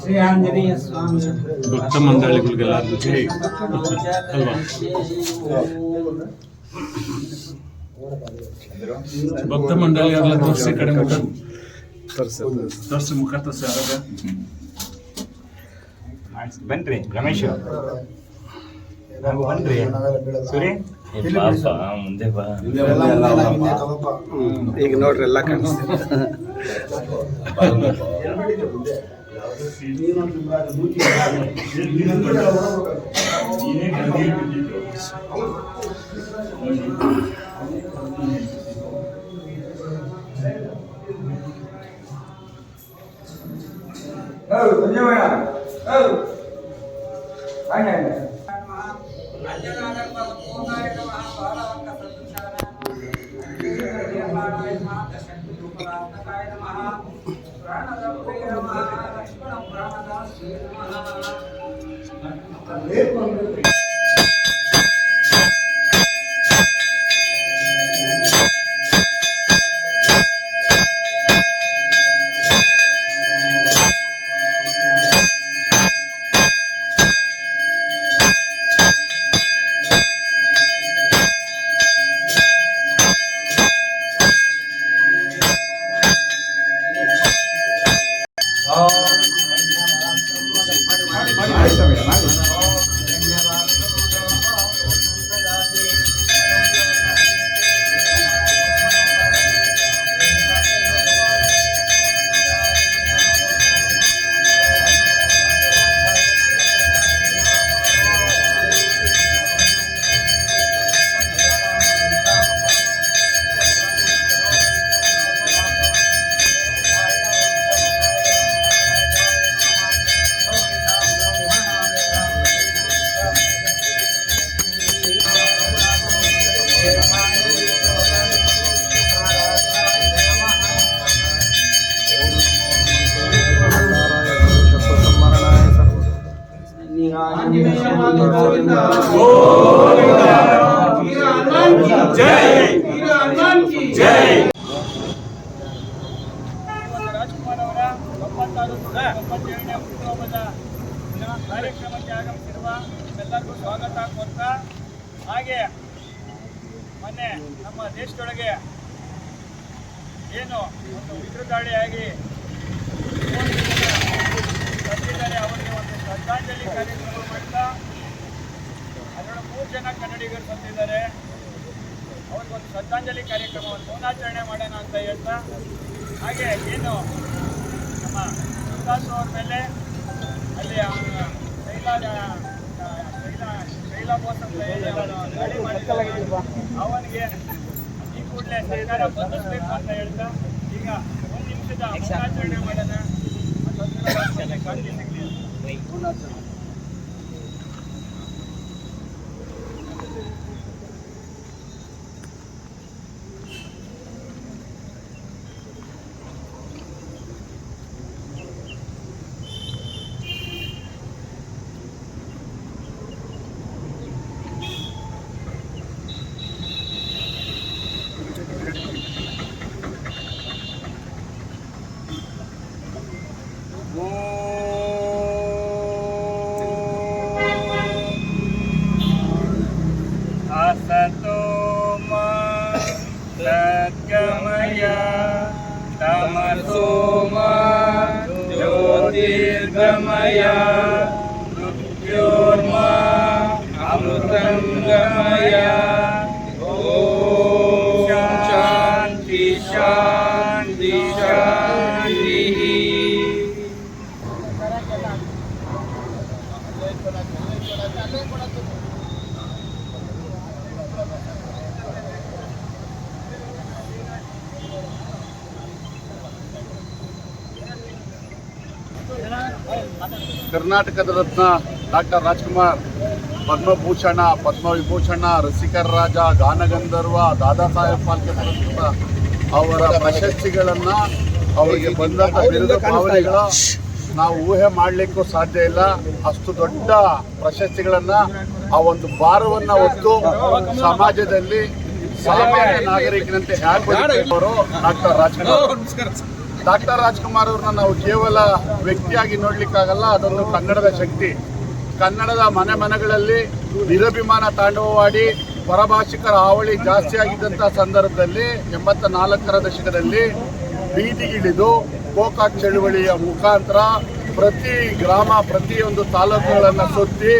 ಶ್ರೀ ಆಂಜನೇಯ ಸ್ವಾಮಿ ಭಕ್ತ ಮಂಡಳಿಗಳಿಗೆಲ್ಲರಿಗೂ ಜೈ ಅಲ್ವಾ ಭಕ್ತ ಮಂಡಳಿ ಎಲ್ಲ ತೋರಿಸಿ ಕಡೆ ಮುಖ. ತೋರಿಸಿ ಮುಖ, ತೋರಿಸಿ ಆರೋಗ್ಯ. ಬನ್ರಿ, ರಮೇಶ್ ಬನ್ರಿ ಸೂರಿ ಮುಂದೆ ಬಾ. ಈಗ ನೋಡ್ರಿ ಎಲ್ಲ Sí, no, no, no. ಇವತ್ತು ಸ್ವಾಗತ ಕೋರ್ತಾ ಹಾಗೆ ಮೊನ್ನೆ ನಮ್ಮ ದೇಶದೊಳಗೆ ಏನು ಒಂದು ಉಗ್ರ ದಾಳಿಯಾಗಿ ತಂದಿದ್ದಾರೆ ಅವರಿಗೆ ಒಂದು ಶ್ರದ್ಧಾಂಜಲಿ ಕಾರ್ಯಕ್ರಮ ಮಾಡ್ತಾ, ಅದರೊಳಗೆ ಮೂರು ಜನ ಕನ್ನಡಿಗರು ಸತ್ತಿದ್ದಾರೆ ಅವ್ರಿಗೊಂದು ಶ್ರದ್ಧಾಂಜಲಿ ಕಾರ್ಯಕ್ರಮವನ್ನು ಮೌನಾಚರಣೆ ಮಾಡೋಣ ಅಂತ ಹೇಳ್ತಾ, ಹಾಗೆ ಏನು ನಮ್ಮ ವಿಕಾಸ್ ಅವ್ರ ಮೇಲೆ ಅಲ್ಲಿ ಅವನ ಶೈಲಾ ಶೈಲಾ ಅವನಿಗೆ ಈ ಕೂಡಲೇ ಸರ್ಕಾರ ಬಂಧಿಸಬೇಕು ಅಂತ ಹೇಳ್ತಾ ಈಗ ಒಂದು ನಿಮಿಷದ ಆಚರಣೆ ಮಾಡೋಣ ಅದೊಂದು ಕರ್ನಾಟಕದ ರತ್ನ ಡಾಕ್ಟರ್ ರಾಜ್ಕುಮಾರ್. ಪದ್ಮಭೂಷಣ ಪದ್ಮವಿಭೂಷಣ ರಸಿಕರ ರಾಜ ಗಾನಗಂಧರ್ವ ದಾದಾ ಸಾಹೇಬ್ ಫಾಲ್ಕೆ ಪುರಸ್ಕೃತ ಅವರ ಪ್ರಶಸ್ತಿಗಳನ್ನ ಅವರಿಗೆ ಬಂದಂತ ಬಿರುದು ಭಾವನೆಗಳ ನಾವು ಊಹೆ ಮಾಡಲಿಕ್ಕೂ ಸಾಧ್ಯ ಇಲ್ಲ. ಅಷ್ಟು ದೊಡ್ಡ ಪ್ರಶಸ್ತಿಗಳನ್ನ ಆ ಒಂದು ಭಾರವನ್ನ ಹೊತ್ತು ಸಮಾಜದಲ್ಲಿ ಸಾಮಾನ್ಯ ನಾಗರಿಕನಂತೆ ಹೇಗೆ ಅವರು ಡಾಕ್ಟರ್ ರಾಜ್ಕುಮಾರ್. ಡಾಕ್ಟರ್ ರಾಜ್ಕುಮಾರ್ ಅವ್ರನ್ನ ನಾವು ಕೇವಲ ವ್ಯಕ್ತಿಯಾಗಿ ನೋಡ್ಲಿಕ್ಕಾಗಲ್ಲ, ಅದೊಂದು ಕನ್ನಡದ ಶಕ್ತಿ. ಕನ್ನಡದ ಮನೆ ಮನೆಗಳಲ್ಲಿ ನಿರಭಿಮಾನ ತಾಂಡವವಾಡಿ, ಪರಭಾಷಿಕರ ಹಾವಳಿ ಜಾಸ್ತಿ ಆಗಿದ್ದಂಥ ಸಂದರ್ಭದಲ್ಲಿ ಎಂಬತ್ತ ನಾಲ್ಕರ ದಶಕದಲ್ಲಿ ಬೀದಿಗಿಳಿದು ಗೋಕಾಕ್ ಚಳುವಳಿಯ ಮುಖಾಂತರ ಪ್ರತಿ ಗ್ರಾಮ, ಪ್ರತಿಯೊಂದು ತಾಲೂಕುಗಳನ್ನು ಸುತ್ತಿ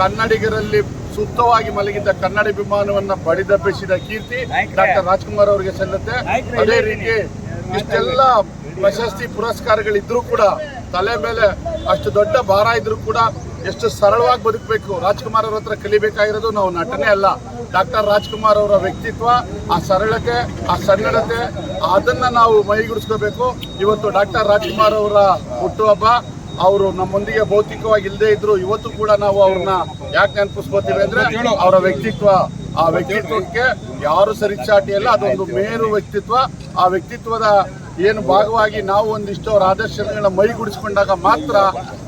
ಕನ್ನಡಿಗರಲ್ಲಿ ಸುತ್ತವಾಗಿ ಮಲಗಿದ್ದ ಕನ್ನಡಾಭಿಮಾನವನ್ನ ಬಡಿದಬ್ಬಿಸಿದ ಕೀರ್ತಿ ಡಾಕ್ಟರ್ ರಾಜ್ಕುಮಾರ್ ಅವರಿಗೆ ಸಲ್ಲುತ್ತೆ. ಅದೇ ರೀತಿ ಇಷ್ಟೆಲ್ಲ ಪ್ರಶಸ್ತಿ ಪುರಸ್ಕಾರಗಳಿದ್ರೂ ಕೂಡ ತಲೆ ಮೇಲೆ ಅಷ್ಟು ದೊಡ್ಡ ಭಾರ ಇದ್ರು ಕೂಡ ಎಷ್ಟು ಸರಳವಾಗಿ ಬದುಕಬೇಕು. ರಾಜ್ಕುಮಾರ್ ಅವ್ರ ಹತ್ರ ಕಲಿಬೇಕಾಗಿರೋದು ನಾವು ನಟನೆ ಅಲ್ಲ. ಡಾಕ್ಟರ್ ರಾಜ್ಕುಮಾರ್ ಅವರ ವ್ಯಕ್ತಿತ್ವ ಆ ಸರಳತೆ ಆ ಸನ್ನಡತೆ ಅದನ್ನ ನಾವು ಮೈಗೂಡಿಸ್ಕೋಬೇಕು. ಇವತ್ತು ಡಾಕ್ಟರ್ ರಾಜ್ಕುಮಾರ್ ಅವರ ಹುಟ್ಟುಹಬ್ಬ ಅವರು ನಮ್ಮೊಂದಿಗೆ ಭೌತಿಕವಾಗಿ ಇಲ್ಲದೆ ಇದ್ರು ಇವತ್ತು ಕೂಡ ನಾವು ಅವ್ರನ್ನ ಯಾಕೆ ನೆನಪಿಸ್ಕೋತೀವಿ ಅಂದ್ರೆ ಅವರ ವ್ಯಕ್ತಿತ್ವ. ಆ ವ್ಯಕ್ತಿತ್ವಕ್ಕೆ ಯಾರು ಸರಿಚಾಟಿ ಅಲ್ಲ ಅದೊಂದು ಮೇರು ವ್ಯಕ್ತಿತ್ವ. ಆ ವ್ಯಕ್ತಿತ್ವದ ಏನು ಭಾಗವಾಗಿ ನಾವು ಒಂದಿಷ್ಟು ಅವರ ಆದರ್ಶಗಳನ್ನ ಮೈಗೂಡಿಸಿಕೊಂಡಾಗ ಮಾತ್ರ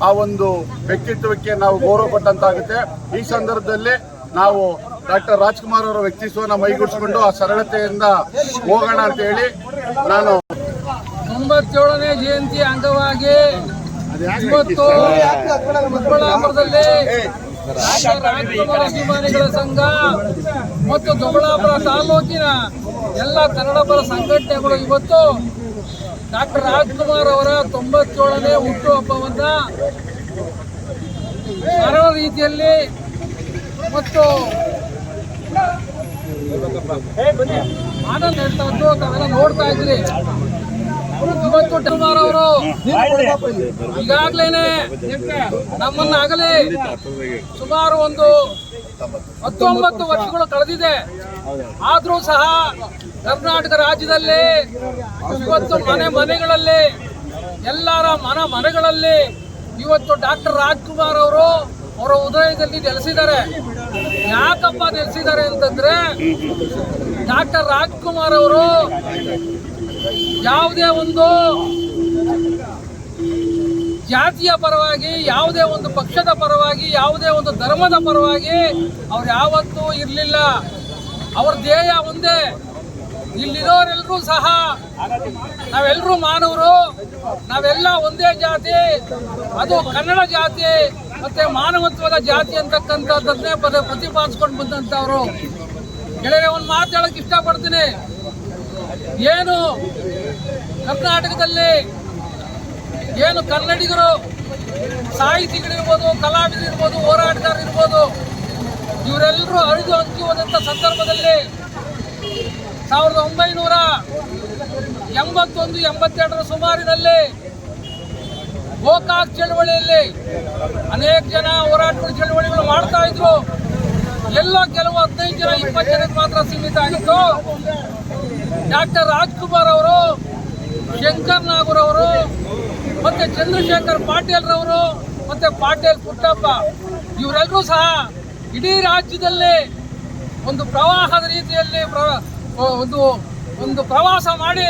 ಆ ಒಂದು ವ್ಯಕ್ತಿತ್ವಕ್ಕೆ ನಾವು ಗೌರವ ಕೊಟ್ಟಂತಾಗುತ್ತೆ. ಈ ಸಂದರ್ಭದಲ್ಲಿ ನಾವು ಡಾಕ್ಟರ್ ರಾಜ್ಕುಮಾರ್ ಅವರ ವ್ಯಕ್ತಿತ್ವನ ಮೈಗೂಡಿಸಿಕೊಂಡು ಆ ಸರಳತೆಯಿಂದ ಹೋಗೋಣ ಅಂತ ಹೇಳಿ ನಾನು ತೊಂಬತ್ತೇಳನೇ ಜಯಂತಿ ಅಂಗವಾಗಿ ಇವತ್ತು ರಾಜ್ಕುಮಾರ್ ಅಭಿಮಾನಿಗಳ ಸಂಘ ಮತ್ತು ದೊಡ್ಡಬಳ್ಳಾಪುರ ತಾಲೂಕಿನ ಎಲ್ಲ ಕನ್ನಡಪರ ಸಂಘಟನೆಗಳು ಇವತ್ತು ಡಾಕ್ಟರ್ ರಾಜ್ಕುಮಾರ್ ಅವರ ತೊಂಬತ್ತೇಳನೇ ಹುಟ್ಟುಹಬ್ಬವನ್ನ ಸರಳ ರೀತಿಯಲ್ಲಿ ಮತ್ತು ಆನಂದ ಹೇಳ್ತಾ ತಾವೆಲ್ಲ ನೋಡ್ತಾ ಇದ್ರಿ. ಇವತ್ತು ಅವರು. ಈಗಾಗ್ಲೇನೆ ನಮ್ಮನ್ನ ಆಗಲೇ ಸುಮಾರು ಒಂದು ಹತ್ತೊಂಬತ್ತು ವರ್ಷಗಳು ಕಳೆದಿದೆ. ಆದ್ರೂ ಸಹ ಕರ್ನಾಟಕ ರಾಜ್ಯದಲ್ಲಿ ಇವತ್ತು ಮನೆ ಮನೆಗಳಲ್ಲಿ ಎಲ್ಲರ ಮನ ಮನೆಗಳಲ್ಲಿ ಇವತ್ತು ಡಾಕ್ಟರ್ ರಾಜ್ಕುಮಾರ್ ಅವರು ಅವರ ಉದಯದಲ್ಲಿ ನೆಲೆಸಿದ್ದಾರೆ. ಯಾಕಪ್ಪ ನೆಲೆಸಿದ್ದಾರೆ ಅಂತಂದ್ರೆ ಡಾಕ್ಟರ್ ರಾಜ್ಕುಮಾರ್ ಅವರು ಯಾವುದೇ ಒಂದು ಜಾತಿಯ ಪರವಾಗಿ, ಯಾವುದೇ ಒಂದು ಪಕ್ಷದ ಪರವಾಗಿ, ಯಾವುದೇ ಒಂದು ಧರ್ಮದ ಪರವಾಗಿ ಅವ್ರು ಯಾವತ್ತೂ ಇರಲಿಲ್ಲ. ಅವ್ರ ಧ್ಯೇಯ ಒಂದೇ. ಇಲ್ಲಿರೋರೆಲ್ಲರೂ ಸಹ ನಾವೆಲ್ಲರೂ ಮಾನವರು. ನಾವೆಲ್ಲ ಒಂದೇ ಜಾತಿ. ಅದು ಕನ್ನಡ ಜಾತಿ ಮತ್ತೆ ಮಾನವತ್ವದ ಜಾತಿ ಅಂತಕ್ಕಂಥದ್ದನ್ನೇ ಪದ, ಪ್ರತಿಪಾದಿಸ್ಕೊಂಡು ಬಂದಂಥವ್ರು. ಗೆಳೆಯ ಒಂದು ಮಾತು ಹೇಳಕ್ ಇಷ್ಟಪಡ್ತೀನಿ. ಏನು ಕರ್ನಾಟಕದಲ್ಲಿ ಏನು ಕನ್ನಡಿಗರು ಸಾಹಿತಿಗಳಿರ್ಬೋದು, ಕಲಾವಿದರಿರ್ಬೋದು, ಹೋರಾಟಗಾರರಿರ್ಬೋದು, ಇವರೆಲ್ಲರೂ ಅರಿದು ಹಂಚಿ ಹೋದಂಥ ಸಂದರ್ಭದಲ್ಲಿ ಸಾವಿರದ ಒಂಬೈನೂರ ಎಂಬತ್ತೊಂದು, ಎಂಬತ್ತೆರಡರ ಸುಮಾರಿನಲ್ಲಿ ಗೋಕಾಕ್ ಚಳವಳಿಯಲ್ಲಿ ಅನೇಕ ಜನ ಹೋರಾಟಗಳು ಚಳವಳಿಗಳು ಮಾಡ್ತಾ ಇದ್ರು. ಎಲ್ಲ ಕೆಲವು ಹದಿನೈದು ಜನ, ಇಪ್ಪತ್ತು ಜನಕ್ಕೆ ಮಾತ್ರ ಸೀಮಿತ ಆಗಿತ್ತು. ಡಾಕ್ಟರ್ ರಾಜ್ಕುಮಾರ್ ಅವರು, ಶಂಕರ್ ನಾಗೂರ್ ಅವರು, ಮತ್ತೆ ಚಂದ್ರಶೇಖರ್ ಪಾಟೀಲ್ ರವರು, ಮತ್ತೆ ಪಾಟೀಲ್ ಪುಟ್ಟಪ್ಪ, ಇವರೆಲ್ಲರೂ ಸಹ ಇಡೀ ರಾಜ್ಯದಲ್ಲಿ ಒಂದು ಪ್ರವಾಹದ ರೀತಿಯಲ್ಲಿ ಒಂದು ಒಂದು ಪ್ರವಾಸ ಮಾಡಿ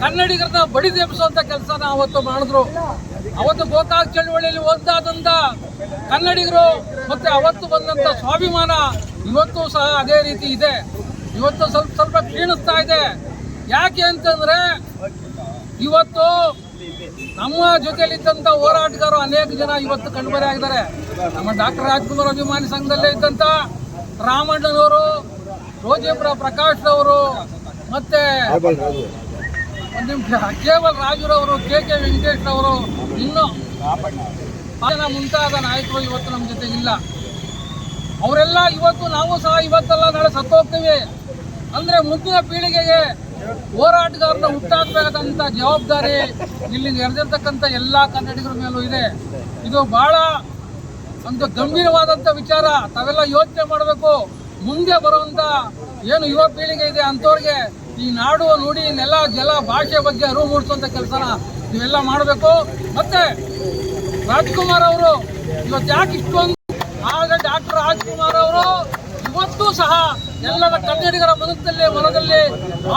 ಕನ್ನಡಿಗರನ್ನ ಬಡಿದೆಬ್ಬಿಸುವಂತ ಕೆಲಸನ ಅವತ್ತು ಮಾಡಿದ್ರು. ಅವತ್ತು ಗೋಕಾಕ್ ಚಳುವಳಿಯಲ್ಲಿ ಒಂದಾದಂತ ಕನ್ನಡಿಗರು, ಮತ್ತೆ ಅವತ್ತು ಬಂದಂತ ಸ್ವಾಭಿಮಾನ ಇವತ್ತು ಸಹ ಅದೇ ರೀತಿ ಇದೆ. ಇವತ್ತು ಸ್ವಲ್ಪ ಸ್ವಲ್ಪ ಕ್ಷೀಣಿಸ್ತಾ ಇದೆ. ಯಾಕೆ ಅಂತಂದ್ರೆ ಇವತ್ತು ನಮ್ಮ ಜೊತೆಯಲ್ಲಿದ್ದಂಥ ಹೋರಾಟಗಾರರು ಅನೇಕ ಜನ ಇವತ್ತು ಕಣ್ಮರೆ ಆಗಿದ್ದಾರೆ. ನಮ್ಮ ಡಾಕ್ಟರ್ ರಾಜ್ಕುಮಾರ್ ಅಭಿಮಾನಿ ಸಂಘದಲ್ಲೇ ಇದ್ದಂಥ ರಾಮಣ್ಣನವರು ರೋಜೇಪುರ ಪ್ರಕಾಶ್ ಅವರು ಮತ್ತೆ ಒಂದು ನಿಮಿಷ, ಕೇವಲ್ ರಾಜುರವರು ಕೆ ಕೆ ವೆಂಕಟೇಶ್ ಅವರು ಇನ್ನೂ ಜನ ಮುಂತಾದ ನಾಯಕರು ಇವತ್ತು ನಮ್ಮ ಜೊತೆಗಿಲ್ಲ ಅವರೆಲ್ಲ ಇವತ್ತು ನಾವು ಸಹ ಇವತ್ತೆಲ್ಲ ನಾಳೆ ಸತ್ತೋಗ್ತೀವಿ. ಅಂದ್ರೆ ಮುಂದಿನ ಪೀಳಿಗೆಗೆ ಹೋರಾಟಗಾರನ ಹುಟ್ಟಾಕ್ಬೇಕಾದಂತ ಜವಾಬ್ದಾರಿ ಇಲ್ಲಿ ನೆರೆದಿರ್ತಕ್ಕಂಥ ಎಲ್ಲಾ ಕನ್ನಡಿಗರ ಮೇಲೂ ಇದೆ. ಇದು ಬಹಳ ಒಂದು ಗಂಭೀರವಾದಂತ ವಿಚಾರ. ತಾವೆಲ್ಲ ಯೋಚನೆ ಮಾಡಬೇಕು. ಮುಂದೆ ಬರುವಂತ ಏನು ಯುವ ಪೀಳಿಗೆ ಇದೆ ಅಂಥವ್ರಿಗೆ ಈ ನಾಡು ನುಡಿ, ನೆಲ, ಜಲ, ಭಾಷೆ ಬಗ್ಗೆ ಅರಿವು ಮೂಡಿಸುವಂತ ಕೆಲಸನ ನೀವೆಲ್ಲ ಮಾಡಬೇಕು. ಮತ್ತೆ ರಾಜ್ಕುಮಾರ್ ಅವರು ಇವತ್ತು ಯಾಕೆ ಇಷ್ಟೊಂದು ಆಗ ಡಾಕ್ಟರ್ ರಾಜ್ಕುಮಾರ್ ಅವರು ಇವತ್ತು ಸಹ ಎಲ್ಲರ ಕನ್ನಡಿಗರ ಮನಸ್ಸಲ್ಲಿ ಮನದಲ್ಲಿ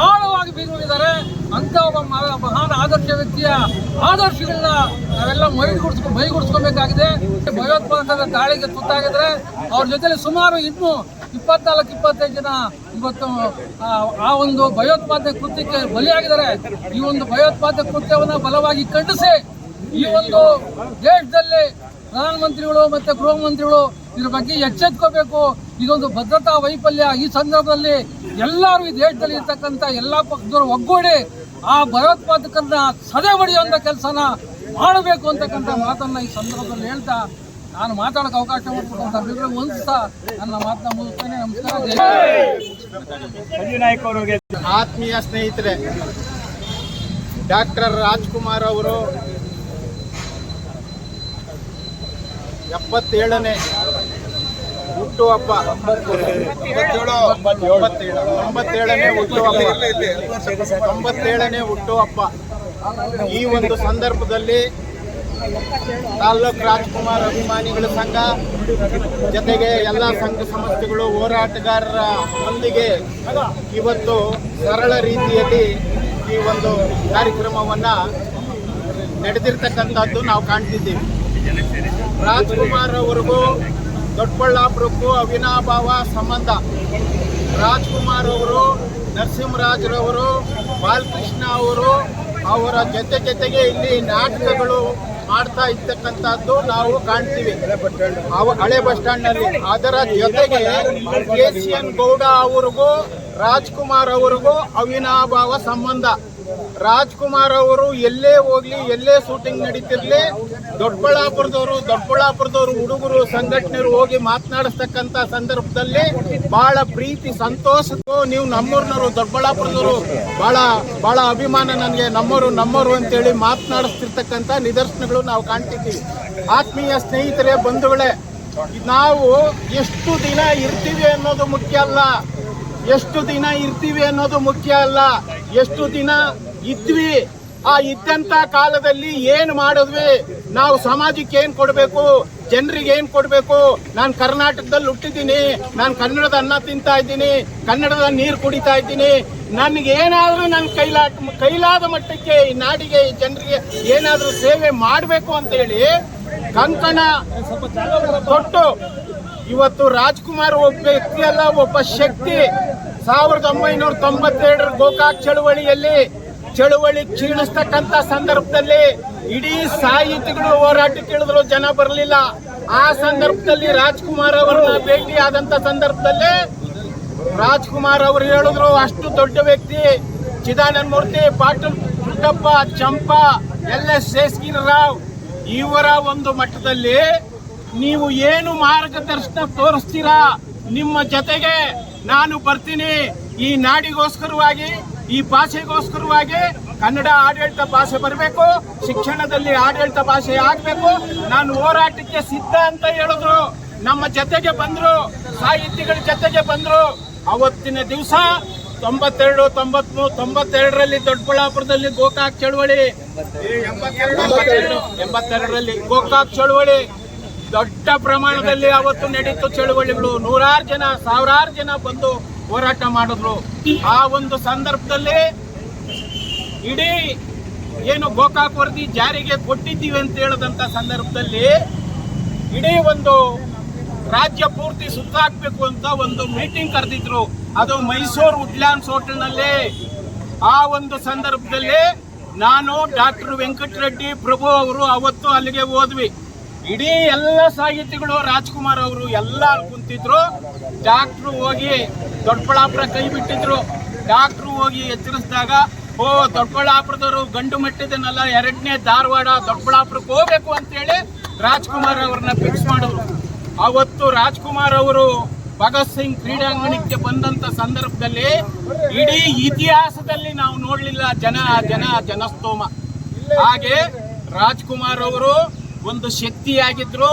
ಆಳವಾಗಿ ಬೀರುತ್ತಿದ್ದಾರೆ. ಅಂತ ಒಬ್ಬ ಮಹಾನ್ ಆದರ್ಶ ವ್ಯಕ್ತಿಯ ಆದರ್ಶಗಳನ್ನ ನಾವೆಲ್ಲ ಮೈಗೂಡಿಸ್ಕೊ ಮೈಗೂಡಿಸ್ಕೊಬೇಕಾಗಿದೆ. ಭಯೋತ್ಪಾದಕರ ದಾಳಿಗೆ ತುತ್ತಾಗಿದ್ರೆ ಅವ್ರ ಜೊತೆಲಿ ಸುಮಾರು ಇನ್ನೂ ಇಪ್ಪತ್ನಾಲ್ಕು ಇಪ್ಪತ್ತೈದು ಜನ ಇವತ್ತು ಆ, ಒಂದು ಭಯೋತ್ಪಾದನೆ ಕೃತ್ಯಕ್ಕೆ ಬಲಿಯಾಗಿದ್ದಾರೆ. ಈ ಒಂದು ಭಯೋತ್ಪಾದನೆ ಕೃತ್ಯವನ್ನು ಬಲವಾಗಿ ಖಂಡಿಸಿ ಈ ಒಂದು ದೇಶದಲ್ಲಿ ಪ್ರಧಾನಮಂತ್ರಿಗಳು ಮತ್ತೆ ಗೃಹ ಮಂತ್ರಿಗಳು ಇದ್ರ ಬಗ್ಗೆ ಎಚ್ಚೆತ್ಕೋಬೇಕು. ಇದೊಂದು ಭದ್ರತಾ ವೈಫಲ್ಯ. ಈ ಸಂದರ್ಭದಲ್ಲಿ ಎಲ್ಲರೂ ಈ ದೇಶದಲ್ಲಿ ಇರ್ತಕ್ಕಂಥ ಎಲ್ಲಾ ಪಕ್ಷದವರು ಒಗ್ಗೂಡಿ ಆ ಭಯೋತ್ಪಾದಕರನ್ನ ಸದೆ ಹೊಡೆಯುವಂತ ಕೆಲಸನ ಮಾಡಬೇಕು ಅಂತಕ್ಕಂಥ ಮಾತನ್ನ ಈ ಸಂದರ್ಭದಲ್ಲಿ ಹೇಳ್ತಾ ನಾನು ಮಾತಾಡೋಕೆ ಅವಕಾಶ ಮಾಡಿಕೊಟ್ಟಂತ ಒಂದ್ಸ ನನ್ನ ಮಾತನ್ನ ಮುಗಿಸ್ತೇನೆ. ನಮಸ್ಕಾರ. ಆತ್ಮೀಯ ಸ್ನೇಹಿತರೆ, ಡಾಕ್ಟರ್ ರಾಜ್ಕುಮಾರ್ ಅವರು ಎಪ್ಪತ್ತೇಳನೇ ಹುಟ್ಟುಹಬ್ಬ ತೊಂಬತ್ತೇಳನೇ ಹುಟ್ಟುಹಬ್ಬ. ತೊಂಬತ್ತೇಳನೇ ಹುಟ್ಟುಹಬ್ಬ. ಈ ಒಂದು ಸಂದರ್ಭದಲ್ಲಿ ತಾಲ್ಲೂಕು ರಾಜ್ಕುಮಾರ್ ಅಭಿಮಾನಿಗಳ ಸಂಘ, ಜೊತೆಗೆ ಎಲ್ಲ ಸಂಘ ಸಂಸ್ಥೆಗಳು, ಹೋರಾಟಗಾರರ ಒಂದಿಗೆ ಇವತ್ತು ಸರಳ ರೀತಿಯಲ್ಲಿ ಈ ಒಂದು ಕಾರ್ಯಕ್ರಮವನ್ನ ನಡೆದಿರ್ತಕ್ಕಂಥದ್ದು ನಾವು ಕಾಣ್ತಿದ್ದೀವಿ. ರಾಜ್ಕುಮಾರ್ ಅವರಿಗೂ ದೊಡ್ಡಬಳ್ಳಾಪುರಕ್ಕೂ ಅವಿನಾಭಾವ ಸಂಬಂಧ. ರಾಜ್ಕುಮಾರ್ ಅವರು, ನರಸಿಂಹರಾಜ್ರವರು, ಬಾಲಕೃಷ್ಣ ಅವರು ಅವರ ಜೊತೆ ಜೊತೆಗೆ ಇಲ್ಲಿ ನಾಟಕಗಳು ಮಾಡ್ತಾ ಇರ್ತಕ್ಕಂಥದ್ದು ನಾವು ಕಾಣ್ತೀವಿ. ಹಳೆ ಬಸ್ ಸ್ಟ್ಯಾಂಡ್ನಲ್ಲಿ ಅದರ ಜೊತೆಗೆ ಕೆ ಸಿ ಎನ್ ಗೌಡ ಅವರಿಗೂ, ರಾಜ್ಕುಮಾರ್ ಅವರಿಗೂ ಅವಿನಾಭಾವ ಸಂಬಂಧ. ರಾಜ್ಕುಮಾರ್ ಅವರು ಎಲ್ಲೇ ಹೋಗ್ಲಿ, ಎಲ್ಲೇ ಶೂಟಿಂಗ್ ನಡೀತಿರ್ಲಿ, ದೊಡ್ಡಬಳ್ಳಾಪುರದವರು ದೊಡ್ಡಬಳ್ಳಾಪುರದವರು ಹುಡುಗರು ಸಂಘಟನೆರು ಹೋಗಿ ಮಾತನಾಡಿಸ್ತಕ್ಕಂತ ಸಂದರ್ಭದಲ್ಲಿ ಬಹಳ ಪ್ರೀತಿ ಸಂತೋಷಕ್ಕೂ ನೀವು ನಮ್ಮೂರ್ನವರು, ದೊಡ್ಡಬಳ್ಳಾಪುರದವರು, ಬಹಳ ಬಹಳ ಅಭಿಮಾನ ನನಗೆ. ನಮ್ಮವರು ನಮ್ಮವರು ಅಂತೇಳಿ ಮಾತನಾಡಿಸ್ತಿರ್ತಕ್ಕಂಥ ನಿದರ್ಶನಗಳು ನಾವು ಕಾಣ್ತಿದ್ದೀವಿ. ಆತ್ಮೀಯ ಸ್ನೇಹಿತರೆ, ಬಂಧುಗಳೇ, ನಾವು ಎಷ್ಟು ದಿನ ಇರ್ತೀವಿ ಅನ್ನೋದು ಮುಖ್ಯ ಅಲ್ಲ. ಎಷ್ಟು ದಿನ ಇರ್ತೀವಿ ಅನ್ನೋದು ಮುಖ್ಯ ಅಲ್ಲ. ಎಷ್ಟು ದಿನ ಇದ್ವಿ. ಆ ಇದ್ದಂತ ಕಾಲದಲ್ಲಿ ಏನು ಮಾಡಿದ್ವಿ? ನಾವು ಸಮಾಜಕ್ಕೆ ಏನ್ ಕೊಡಬೇಕು? ಜನರಿಗೆ ಏನ್ ಕೊಡಬೇಕು? ನಾನು ಕರ್ನಾಟಕದಲ್ಲಿ ಹುಟ್ಟಿದ್ದೀನಿ. ನಾನು ಕನ್ನಡದ ಅನ್ನ ತಿಂತಾ ಇದ್ದೀನಿ. ಕನ್ನಡದ ನೀರು ಕುಡಿತಾ ಇದ್ದೀನಿ. ನನಗೆ ಏನಾದ್ರೂ ನನ್ನ ಕೈಲಾ ಕೈಲಾದ ಮಟ್ಟಕ್ಕೆ ಈ ನಾಡಿಗೆ, ಈ ಜನರಿಗೆ ಏನಾದರೂ ಸೇವೆ ಮಾಡಬೇಕು ಅಂತ ಹೇಳಿ ಕಂಕಣ ತೊಟ್ಟು ಇವತ್ತು ರಾಜ್ಕುಮಾರ್ ಒಬ್ಬ ವ್ಯಕ್ತಿ ಅಲ್ಲ, ಒಬ್ಬ ಶಕ್ತಿ. ಸಾವಿರದ ಒಂಬೈನೂರ ತೊಂಬತ್ತೆರಡರ ಗೋಕಾಕ್ ಚಳುವಳಿಯಲ್ಲಿ ಚಳುವಳಿ ಕ್ಷೀಣಿಸ್ತಕ್ಕಂತ ಸಂದರ್ಭದಲ್ಲಿ ಇಡೀ ಸಾಹಿತಿಗಳು ಹೋರಾಟ ಕೇಳಿದ್ರು ಜನ ಬರಲಿಲ್ಲ. ಆ ಸಂದರ್ಭದಲ್ಲಿ ರಾಜ್ಕುಮಾರ್ ಅವರನ್ನ ಭೇಟಿ ಆದಂತ ಸಂದರ್ಭದಲ್ಲಿ ರಾಜ್ಕುಮಾರ್ ಅವರು ಹೇಳಿದ್ರು, ಅಷ್ಟು ದೊಡ್ಡ ವ್ಯಕ್ತಿ ಚಿದಾನಂದ ಮೂರ್ತಿ ಪಾಟೀಲ್, ಪುಟ್ಟಪ್ಪ, ಚಂಪಾ ಎಲ್ಲ ಎಸ್ ರಾವ್ ಇವರ ಒಂದು ಮಟ್ಟದಲ್ಲಿ ನೀವು ಏನು ಮಾರ್ಗದರ್ಶನ ತೋರಿಸ್ತೀರಾ? ನಿಮ್ಮ ಜೊತೆಗೆ ನಾನು ಬರ್ತೀನಿ. ಈ ನಾಡಿಗೋಸ್ಕರವಾಗಿ ಈ ಭಾಷೆಗೋಸ್ಕರವಾಗಿ ಕನ್ನಡ ಆಡಳಿತ ಭಾಷೆ ಬರಬೇಕು, ಶಿಕ್ಷಣದಲ್ಲಿ ಆಡಳಿತ ಭಾಷೆ ಆಗಬೇಕು. ನಾನು ಹೋರಾಟಕ್ಕೆ ಸಿದ್ಧ ಅಂತ ಹೇಳಿದ್ರು. ನಮ್ಮ ಜೊತೆಗೆ ಬಂದರು, ಸಾಹಿತಿಗಳ ಜೊತೆಗೆ ಬಂದರು. ಅವತ್ತಿನ ದಿವಸ ತೊಂಬತ್ತೆರಡು ತೊಂಬತ್ಮೂರು ತೊಂಬತ್ತೆರಡರಲ್ಲಿ ದೊಡ್ಡಬಳ್ಳಾಪುರದಲ್ಲಿ ಗೋಕಾಕ್ ಚಳವಳಿ. ಎಂಬತ್ತೆರಡು ಎಂಬತ್ತೆರಡರಲ್ಲಿ ಗೋಕಾಕ್ ಚಳವಳಿ. ದೊಡ್ಡ ಪ್ರಮಾಣದಲ್ಲಿ ಅವತ್ತು ನಡೀತು ಚಳುವಳಿಗಳು. ನೂರಾರು ಜನ, ಸಾವಿರಾರು ಜನ ಬಂದು ಹೋರಾಟ ಮಾಡಿದ್ರು. ಆ ಒಂದು ಸಂದರ್ಭದಲ್ಲಿ ಇಡೀ ಏನು ಗೋಕಾಕ್ ವರದಿ ಜಾರಿಗೆ ಕೊಟ್ಟಿದ್ದೀವಿ ಅಂತ ಹೇಳದಂತ ಸಂದರ್ಭದಲ್ಲಿ ಇಡೀ ಒಂದು ರಾಜ್ಯ ಪೂರ್ತಿ ಸುತ್ತಾಕ್ಬೇಕು ಅಂತ ಒಂದು ಮೀಟಿಂಗ್ ಕರೆದಿದ್ರು. ಅದು ಮೈಸೂರು ವುಡ್ಲ್ಯಾಂಡ್ಸ್ ಹೋಟೆಲ್ನಲ್ಲಿ. ಆ ಒಂದು ಸಂದರ್ಭದಲ್ಲಿ ನಾನು ಡಾಕ್ಟರ್ ವೆಂಕಟರೆಡ್ಡಿ ಪ್ರಭು ಅವರು ಅವತ್ತು ಅಲ್ಲಿಗೆ ಹೋದ್ವಿ. ಇಡೀ ಎಲ್ಲ ಸಾಹಿತಿಗಳು ರಾಜ್ಕುಮಾರ್ ಅವರು ಎಲ್ಲ ಕುಂತಿದ್ರು. ಡಾಕ್ಟ್ರು ಹೋಗಿ ದೊಡ್ಡಬಳ್ಳಾಪುರ ಕೈ ಬಿಟ್ಟಿದ್ರು. ಡಾಕ್ಟ್ರು ಹೋಗಿ ಎಚ್ಚರಿಸಿದಾಗ, ಓ, ದೊಡ್ಡಬಳ್ಳಾಪುರದವರು ಗಂಡು ಮೆಟ್ಟಿದನಲ್ಲ, ಎರಡನೇ ಧಾರವಾಡ ದೊಡ್ಡಬಳ್ಳಾಪುರಕ್ಕೆ ಹೋಗ್ಬೇಕು ಅಂತೇಳಿ ರಾಜ್ಕುಮಾರ್ ಅವ್ರನ್ನ ಫಿಕ್ಸ್ ಮಾಡಿದ್ರು. ಅವತ್ತು ರಾಜ್ಕುಮಾರ್ ಅವರು ಭಗತ್ ಸಿಂಗ್ ಕ್ರೀಡಾಂಗಣಕ್ಕೆ ಬಂದಂತ ಸಂದರ್ಭದಲ್ಲಿ ಇಡೀ ಇತಿಹಾಸದಲ್ಲಿ ನಾವು ನೋಡ್ಲಿಲ್ಲ, ಜನ ಜನ, ಜನಸ್ತೋಮ. ಹಾಗೆ ರಾಜ್ಕುಮಾರ್ ಅವರು ಒಂದು ಶಕ್ತಿಯಾಗಿದ್ರು,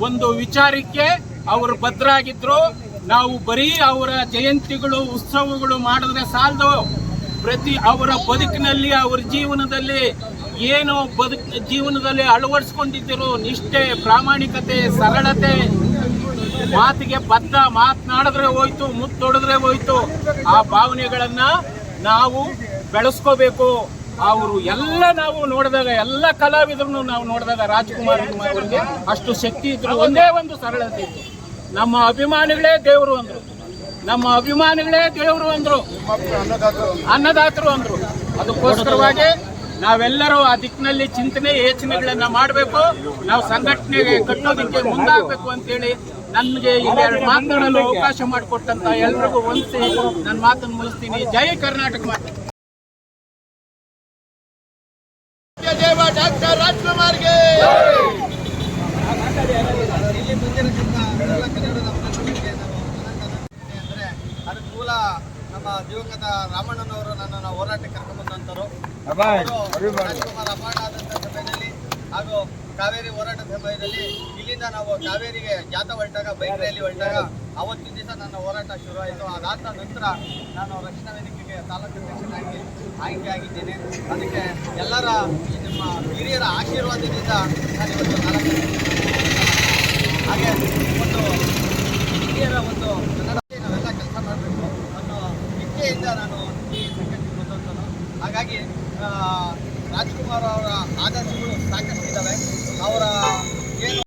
ಒಂದು ವಿಚಾರಕ್ಕೆ ಅವರು ಭದ್ರಾಗಿದ್ರು. ನಾವು ಬರೀ ಅವರ ಜಯಂತಿಗಳು, ಉತ್ಸವಗಳು ಮಾಡಿದ್ರೆ ಸಾಲದು. ಪ್ರತಿ ಅವರ ಬದುಕಿನಲ್ಲಿ, ಅವರ ಜೀವನದಲ್ಲಿ ಏನು ಬದುಕ್ ಜೀವನದಲ್ಲಿ ಅಳವಡಿಸ್ಕೊಂಡಿದ್ದರು ನಿಷ್ಠೆ, ಪ್ರಾಮಾಣಿಕತೆ, ಸರಳತೆ. ಮಾತಿಗೆ ಬದ್ಧ ಮಾತನಾಡಿದ್ರೆ ಹೋಯ್ತು ಮುತ್ತೊಡೆದ್ರೆ ಹೋಯ್ತು. ಆ ಭಾವನೆಗಳನ್ನು ನಾವು ಬೆಳೆಸ್ಕೋಬೇಕು. ಅವರು ಎಲ್ಲ ನಾವು ನೋಡಿದಾಗ, ಎಲ್ಲ ಕಲಾವಿದರನ್ನು ನಾವು ನೋಡಿದಾಗ ರಾಜ್ಕುಮಾರ್ ಅವರಿಗೆ ಅಷ್ಟು ಶಕ್ತಿ ಇದ್ರು, ಒಂದೇ ಒಂದು ಸರಳತೆ ಇತ್ತು. ನಮ್ಮ ಅಭಿಮಾನಿಗಳೇ ದೇವರು ಅಂದರು. ನಮ್ಮ ಅಭಿಮಾನಿಗಳೇ ದೇವರು ಅಂದರು. ಅನ್ನದಾತರು ಅಂದ್ರು. ಅದಕ್ಕೋಸ್ಕರವಾಗಿ ನಾವೆಲ್ಲರೂ ಆ ದಿಕ್ಕಿನಲ್ಲಿ ಚಿಂತನೆ, ಯೋಚನೆಗಳನ್ನ ಮಾಡಬೇಕು. ನಾವು ಸಂಘಟನೆಗೆ ಕಟ್ಟೋದಕ್ಕೆ ಮುಂದಾಗಬೇಕು ಅಂತೇಳಿ ನನಗೆ ಎರಡು ಮಾತನಾಡಲು ಅವಕಾಶ ಮಾಡಿಕೊಟ್ಟಂತ ಎಲ್ರಿಗೂ ವಂದಿಸಿ ನನ್ನ ಮಾತನ್ನು ಮುಗಿಸ್ತೀನಿ. ಜೈ ಕರ್ನಾಟಕ ಮಾತೆ ದೇವ ಡಾಕ್ಟರ್ ರಾಜ್ಕುಮಾರ್ಗೆ ಅಂದ್ರೆ ಅದಕ್ಕೆ ಮೂಲ ನಮ್ಮ ದಿವಂಗತ ರಾಮಣ್ಣನವರು ನನ್ನನ್ನು ಹೋರಾಟಕ್ಕೆ ಕರ್ಕೊಂಡ್ಬಂದಂತರು ರಾಜ್ಕುಮಾರ್ ಅಪಾರ ಆದಂಥ ಸಮಯದಲ್ಲಿ ಹಾಗೂ ಕಾವೇರಿ ಹೋರಾಟದ ಸಮಯದಲ್ಲಿ ಇಲ್ಲಿಂದ ನಾವು ಕಾವೇರಿಗೆ ಜಾತ ಹೊರಟಾಗ ಬೈಕ್ ರ್ಯಾಲಿ ಹೊರಟಾಗ ಅವತ್ತಿನ ದಿವಸ ನನ್ನ ಹೋರಾಟ ಶುರುವಾಯಿತು. ಅದಾದ ನಂತರ ನಾನು ರಕ್ಷಣಾ ವೇದಿಕೆಗೆ ತಾಲೂಕು ಅಧ್ಯಕ್ಷನಾಗಿ ಆಯ್ಕೆಯಾಗಿದ್ದೇನೆ ಅದಕ್ಕೆ ಎಲ್ಲರ ನಿಮ್ಮ ಹಿರಿಯರ ಆಶೀರ್ವಾದದಿಂದ ನಾನು ಇವತ್ತು ನಾಲ್ಕು ಹಾಗೆ ಒಂದು ಹಿರಿಯರ ಒಂದು ನಾವೆಲ್ಲ ಕೆಲಸ ಮಾಡಬೇಕು ಅನ್ನೋ ಇಚ್ಛೆಯಿಂದ ನಾನು ಈ ಸಂಘಟನೆಗೆ ಬಂದಂಥನು ಹಾಗಾಗಿ ಆ, ರಾಜ್ಕುಮಾರ್ ಅವರ ಆದರ್ಶಗಳು ಏನು